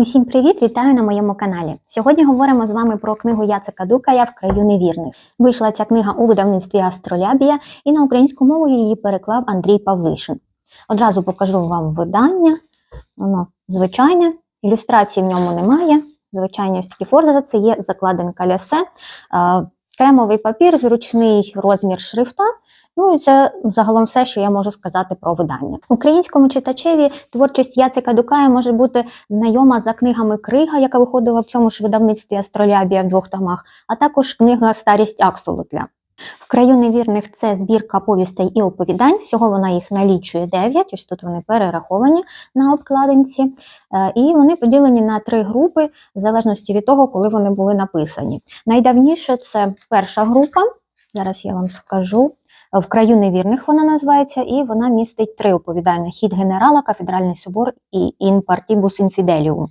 Усім привіт! Вітаю на моєму каналі. Сьогодні говоримо з вами про книгу Яцека Дукая в краю невірних. Вийшла ця книга у видавництві Астролябія, і на українську мову її переклав Андрій Павлишин. Одразу покажу вам видання. Воно звичайне, ілюстрацій в ньому немає. Звичайні ось такі форза, це є закладинка лясе, е, кремовий папір, зручний розмір шрифта. Ну і це загалом все, що я можу сказати про видання. Українському читачеві творчість Яцека Дукая може бути знайома за книгами Крига, яка виходила в цьому ж видавництві Астролябія в двох томах, а також книга Старість Аксолотля. В краю невірних це збірка повістей і оповідань. Всього вона їх налічує 9, ось тут вони перераховані на обкладинці. Е, І вони поділені на три групи, в залежності від того, коли вони були написані. Найдавніше це перша група. Зараз я вам скажу. В краю невірних вона називається, і вона містить три оповідання: хід генерала, кафедральний собор і «In partibus infidelium».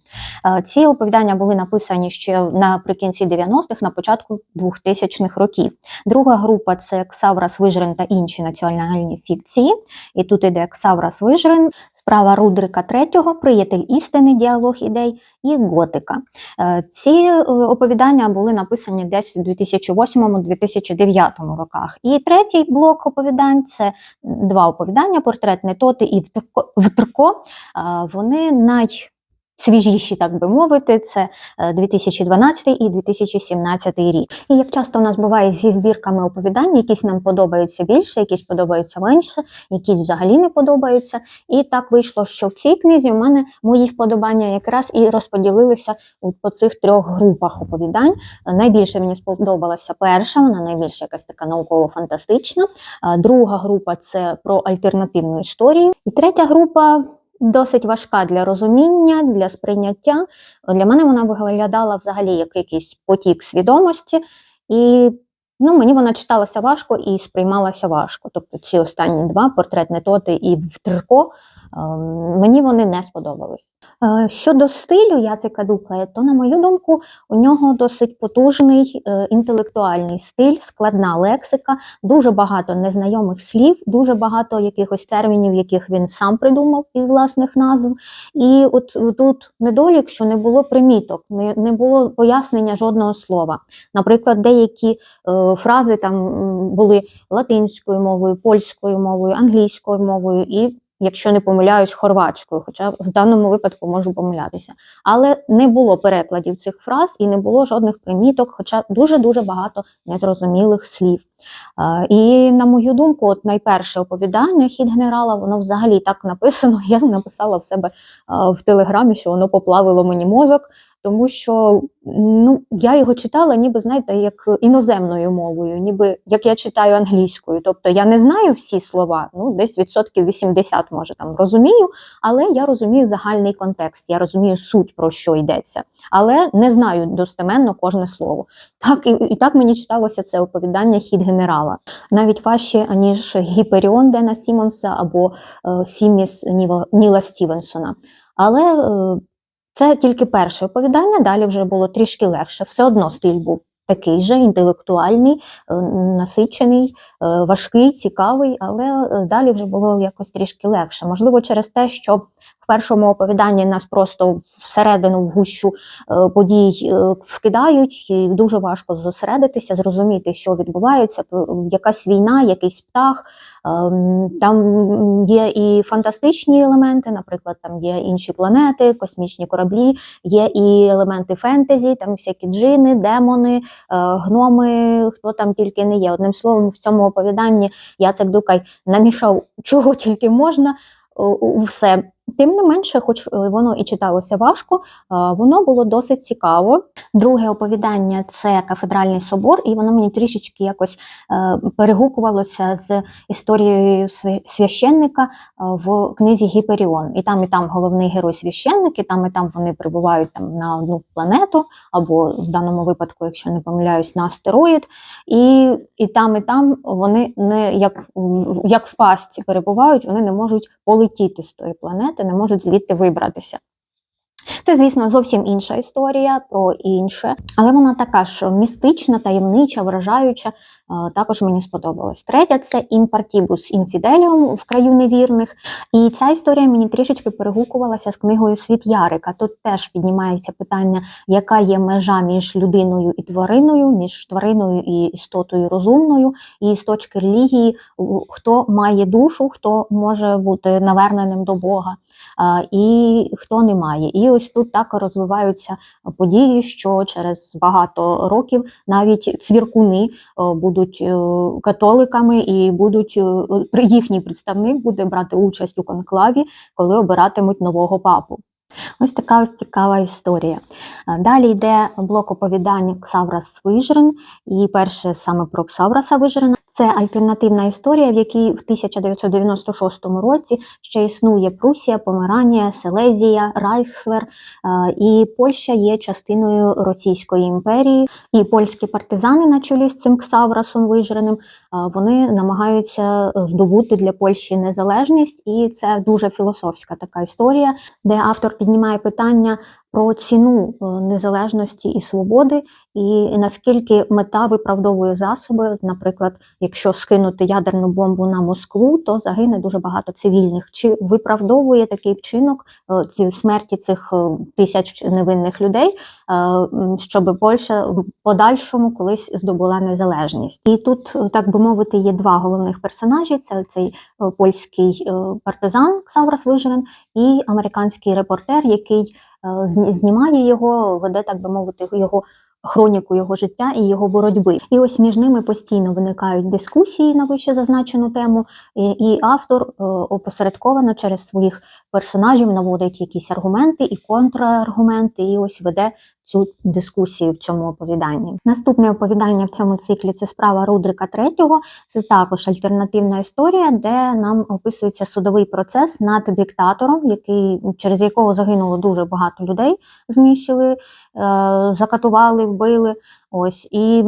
Е, Ці оповідання були написані ще наприкінці 90-х, на початку 2000-х років. Друга група це Ксаврас Вижрин та інші національні фікції. І тут іде Ксаврас Вижрин, справа Рудрика III, приятель істини, діалог ідей і готика. Е, Ці е, оповідання були написані десь у 2008-2009 роках. І третій блок оповідань це два оповідання: портрет Нетоти і. Втрко. Е, Вони най свіжіші, так би мовити, це е, 2012 і 2017 рік. І як часто у нас буває зі збірками оповідань, якісь нам подобаються більше, якісь подобаються менше, якісь взагалі не подобаються. І так вийшло, що в цій книзі у мене мої вподобання якраз і розподілилися по цих трьох групах оповідань. Е, Найбільше мені сподобалася перша, вона найбільш якась така науково-фантастична. Е, Друга група це про альтернативну історію. І третя група досить важка для розуміння, для сприйняття. Для мене вона виглядала взагалі як якийсь потік свідомості, і ну, мені вона читалася важко і сприймалася важко. Тобто ці останні два портрет Нетоти і Втрко. Е, Мені вони не сподобались. Е, Щодо стилю Яцека Дукая, то, на мою думку, у нього досить потужний е, інтелектуальний стиль, складна лексика, дуже багато незнайомих слів, дуже багато якихось термінів, яких він сам придумав і власних назв. І от тут недолік, що не було приміток, не, не було пояснення жодного слова. Наприклад, деякі е, фрази там були латинською мовою, польською мовою, англійською мовою і. Якщо не помиляюсь, хорватською, хоча в даному випадку можу помилятися. Але не було перекладів цих фраз і не було жодних приміток, хоча дуже-дуже багато незрозумілих слів. Е, І на мою думку, от найперше оповідання хід генерала, воно взагалі так написано. Я написала в себе е, в телеграмі, що воно поплавило мені мозок, тому що ну, я його читала, ніби знаєте, як іноземною мовою, ніби як я читаю англійською. Тобто я не знаю всі слова, ну десь відсотків 80, може там розумію, але я розумію загальний контекст, я розумію суть про що йдеться, але не знаю достеменно кожне слово. Так і, і так мені читалося це оповідання хід генерала. Навіть важче, аніж Гіперіон Дена Сімонса або е, Сіміс Ніла, Стівенсона. Але е, це тільки перше оповідання, далі вже було трішки легше. Все одно стиль був такий же інтелектуальний, е, насичений, е, важкий, цікавий, але е, далі вже було якось трішки легше. Можливо, через те, що першому оповіданні нас просто всередину в гущу е, подій е, вкидають, і дуже важко зосередитися, зрозуміти, що відбувається, якась війна, якийсь птах. Ем, Там є і фантастичні елементи, наприклад, там є інші планети, космічні кораблі, є і елементи фентезі, там всякі джини, демони, е, гноми, хто там тільки не є. Одним словом, в цьому оповіданні Яцек Дукай намішав чого тільки можна все. Тим не менше, хоч воно і читалося важко, воно було досить цікаво. Друге оповідання це кафедральний собор, і воно мені трішечки якось е, перегукувалося з історією священника е, в книзі Гіперіон. І там, і там головний герой священник, і там, і там вони прибувають там на одну планету, або в даному випадку, якщо не помиляюсь, на астероїд. І, і там, і там вони не як, як в пастці перебувають, вони не можуть полетіти з тої планети, не можуть звідти вибратися. Це, звісно, зовсім інша історія про інше, але вона така ж містична, таємнича, вражаюча. е, Також мені сподобалась. Третя це Імпартібус інфіделіум в краю невірних. І ця історія мені трішечки перегукувалася з книгою Світ Ярика. Тут теж піднімається питання, яка є межа між людиною і твариною, між твариною і істотою розумною. І з точки релігії, хто має душу, хто може бути наверненим до Бога і хто не має. І ось тут так розвиваються події, що через багато років навіть цвіркуни е, будуть е, католиками і будуть е, їхній представник буде брати участь у конклаві, коли обиратимуть нового папу. Ось така ось цікава історія. Далі йде блок оповідання Ксаврас Вижрен, і перше саме про Ксавраса Вижрена. Це альтернативна історія, в якій в 1996 році ще існує Прусія, Померанія, Селезія, Райхсвер, е, і Польща є частиною Російської імперії. І польські партизани на чолі з цим Ксаврасом Вижреним е, вони намагаються здобути для Польщі незалежність, і це дуже філософська така історія, де автор піднімає питання про ціну е, незалежності і свободи, і наскільки мета виправдовує засоби. Наприклад, якщо скинути ядерну бомбу на Москву, то загине дуже багато цивільних. Чи виправдовує такий вчинок е, смерті цих е, тисяч невинних людей, е, щоб Польща в подальшому колись здобула незалежність? І тут, так би мовити, є два головних персонажі: це цей польський партизан Ксаврас Вижерен і американський репортер, який знімає його, веде, так би мовити, його хроніку його життя і його боротьби. І ось між ними постійно виникають дискусії на вище зазначену тему, і, і автор е, опосередковано через своїх персонажів наводить якісь аргументи і контраргументи, і ось веде цю дискусію в цьому оповіданні. Наступне оповідання в цьому циклі це справа Рудрика III. Це також альтернативна історія, де нам описується судовий процес над диктатором, який через якого загинуло дуже багато людей, знищили, е, закатували, вбили. Ось і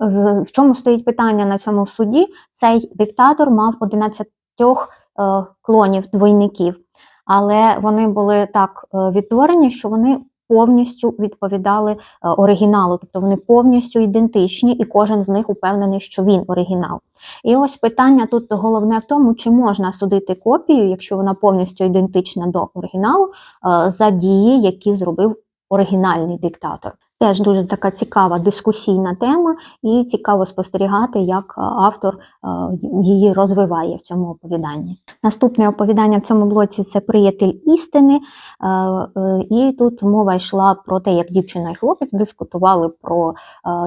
в чому стоїть питання на цьому суді? Цей диктатор мав 11 е, клонів двойників, але вони були так е, відтворені, що вони повністю відповідали е, оригіналу, тобто вони повністю ідентичні, і кожен з них упевнений, що він оригінал. І ось питання тут головне в тому, чи можна судити копію, якщо вона повністю ідентична до оригіналу, е, за дії, які зробив оригінальний диктатор. Теж дуже така цікава дискусійна тема, і цікаво спостерігати, як е, автор е, її розвиває в цьому оповіданні. Наступне оповідання в цьому блоці це приятель істини. Е, І тут мова йшла про те, як дівчина і хлопець дискутували про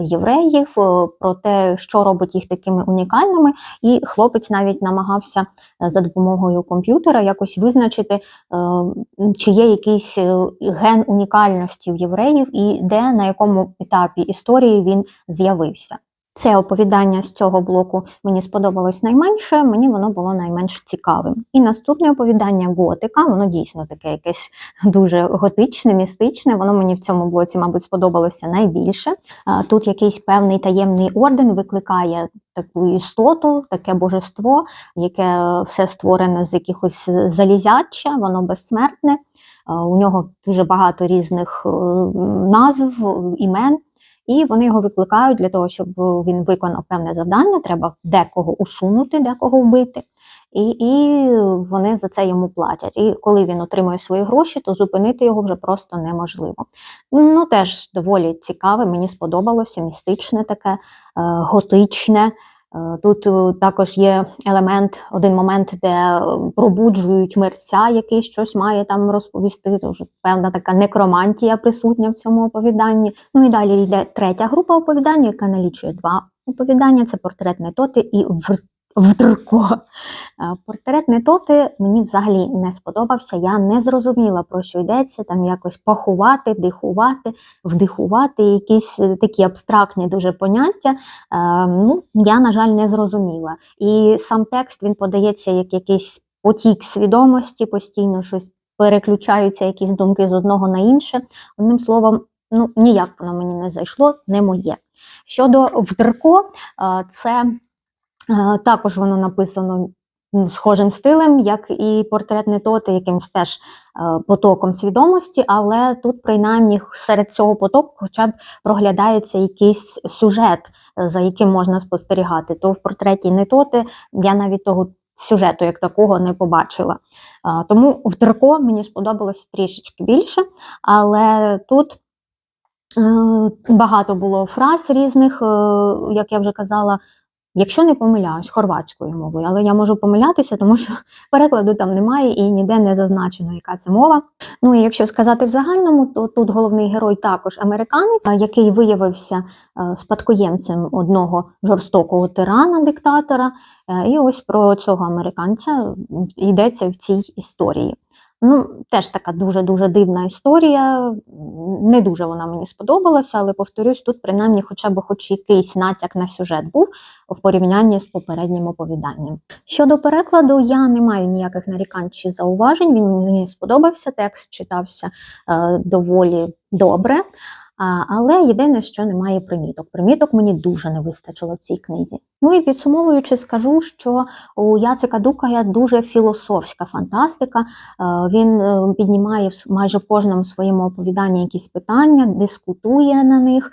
євреїв, про те, що робить їх такими унікальними. І хлопець навіть намагався за допомогою комп'ютера якось визначити, чи є якийсь ген унікальності в євреїв і де на якому етапі історії він з'явився. Це оповідання з цього блоку мені сподобалось найменше, мені воно було найменш цікавим. І наступне оповідання готика, воно дійсно таке якесь дуже готичне, містичне. Воно мені в цьому блоці, мабуть, сподобалося найбільше. Тут якийсь певний таємний орден викликає таку істоту, таке божество, яке все створене з якихось залізяча, воно безсмертне. А, У нього дуже багато різних е, назв, імен. І вони його викликають для того, щоб він виконав певне завдання. Треба декого усунути, декого вбити. І, і вони за це йому платять. І коли він отримує свої гроші, то зупинити його вже просто неможливо. Ну, теж доволі цікаве, мені сподобалося, містичне таке, е, готичне. Тут е, також є елемент, один момент, де е, пробуджують мерця, який щось має там розповісти. Тож певна така некромантія присутня в цьому оповіданні. Ну і далі йде третя група оповідань, яка налічує два оповідання: це портрет Метоти і «Вр- Вдрко. Е, Портрет Нетоти мені взагалі не сподобався. Я не зрозуміла, про що йдеться. Там якось пахувати, дихувати, вдихувати, якісь е, такі абстрактні дуже поняття. Е, ну, я, на жаль, не зрозуміла. І сам текст він подається як якийсь потік свідомості, постійно щось переключаються якісь думки з одного на інше. Одним словом, ну ніяк воно мені не зайшло, не моє. Щодо вдерко, це також воно написано схожим стилем, як і портрет Нетоти, якимсь теж е, потоком свідомості, але тут, принаймні, серед цього потоку хоча б проглядається якийсь сюжет, е, за яким можна спостерігати. То в портреті Нетоти я навіть того сюжету як такого не побачила. Тому в Драко мені сподобалось трішечки більше, але тут. е, Багато було фраз різних, е, як я вже казала, якщо не помиляюсь, хорватською мовою, але я можу помилятися, тому що перекладу там немає і ніде не зазначено, яка це мова. Ну і якщо сказати в загальному, то тут головний герой також американець, який виявився е, спадкоємцем одного жорстокого тирана, диктатора. Е, І ось про цього американця йдеться в цій історії. Ну, теж така дуже-дуже дивна історія. Не дуже вона мені сподобалася, але повторюсь, тут принаймні хоча б хоч якийсь натяк на сюжет був в порівнянні з попереднім оповіданням. Щодо перекладу, я не маю ніяких нарікань чи зауважень. Він мені сподобався, текст читався е, доволі добре. Але єдине, що немає приміток. Приміток мені дуже не вистачило в цій книзі. Ну і підсумовуючи, скажу, що у Яцика Дукая дуже філософська фантастика. Е, Він е, піднімає майже кожному своєму оповіданні якісь питання, дискутує на них,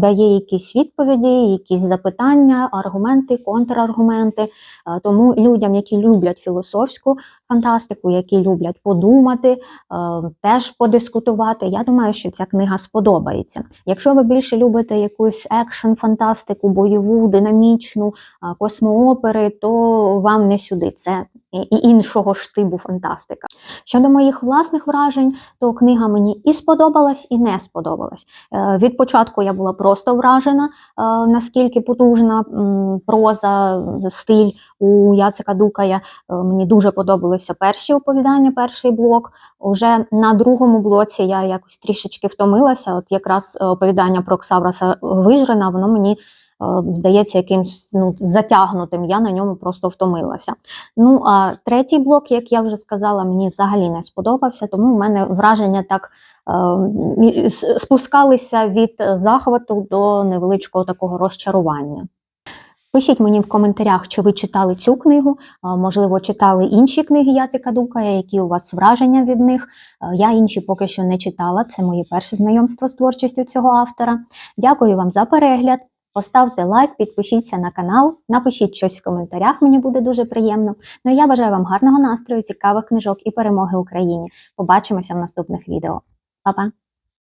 дає якісь відповіді, якісь запитання, аргументи, контраргументи. Е, Тому людям, які люблять філософську фантастику, які люблять подумати, е, теж подискутувати. Я думаю, що ця книга сподобається. Якщо ви більше любите якусь екшн фантастику, бойову, динамічну, космоопери, то вам не сюди. Це і іншого штибу фантастика. Щодо моїх власних вражень, то книга мені і сподобалась, і не сподобалась. Е, Від початку я була просто вражена, е, наскільки потужна проза, стиль у Яцика Дукая. Е, Мені дуже подобалися перші оповідання, перший блок. Уже на другому блоці я якось трішечки втомилася. От якраз оповідання про Ксавраса Вижрена, воно мені здається якимсь ну, затягнутим. Я на ньому просто втомилася. Ну а третій блок, як я вже сказала, мені взагалі не сподобався, тому в мене враження так е, спускалися від захвату до невеличкого такого розчарування. Пишіть мені в коментарях, чи ви читали цю книгу, можливо, читали інші книги Яцика Дукая, які у вас враження від них. Е, Я інші поки що не читала, це моє перше знайомство з творчістю цього автора. Дякую вам за перегляд. Поставте лайк, підпишіться на канал, напишіть щось в коментарях, мені буде дуже приємно. Ну і я бажаю вам гарного настрою, цікавих книжок і перемоги Україні. Побачимося в наступних відео. Па-па!